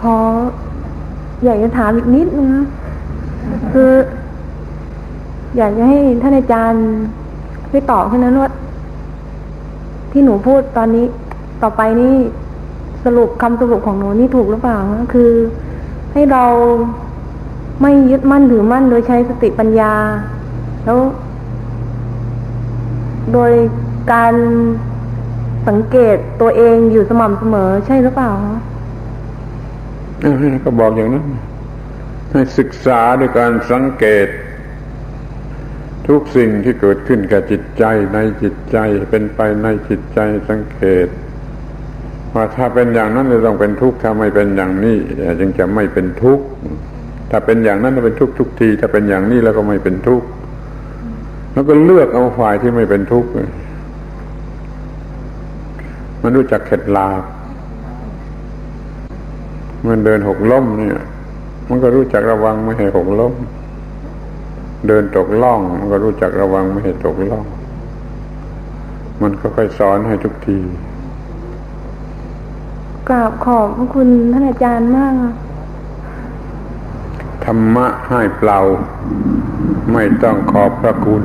ขออยากจะถามอีกนิดนึงนะคือ อยากจะให้ท่านอาจารย์ช่วยตอบแค่นั้นว่าที่หนูพูดตอนนี้ ต่อไปนี่สรุปคำสรุปของหนูนี่ถูกหรือเปล่าคือ ให้เราไม่ยึดมั่นถือมั่นโดยใช้สติปัญญา แล้ว โดยการสังเกตตัวเองอยู่สม่ำเสมอใช่หรือเปล่าคะ ก็บอกอย่างนั้น ให้ศึกษาด้วยการสังเกต ทุกสิ่งที่เกิดขึ้นกับจิตใจในจิตใจเป็นไปในจิตใจสังเกต ว่าถ้าเป็นอย่างนั้นจะต้องเป็นทุกข์ถ้าไม่เป็นอย่างนี้จึงจะไม่เป็นทุกข์ถ้าเป็นอย่างนั้นจะเป็นทุกข์ทุกที ถ้าเป็นอย่างนี้แล้วก็ไม่เป็นทุกข์แล้วก็เลือกเอาฝ่ายที่ไม่เป็นทุกข์มันรู้จักเข็ดลาบ มันเดินหกล้มเนี่ย มันก็รู้จักระวังไม่ให้หกล้ม เดินตกล่อง มันก็รู้จักระวังไม่ให้ตกล่อง มันก็ค่อยสอนให้ทุกทีกราบขอบพระคุณท่านอาจารย์มาก ธรรมะให้เปล่า ไม่ต้องขอบพระคุณ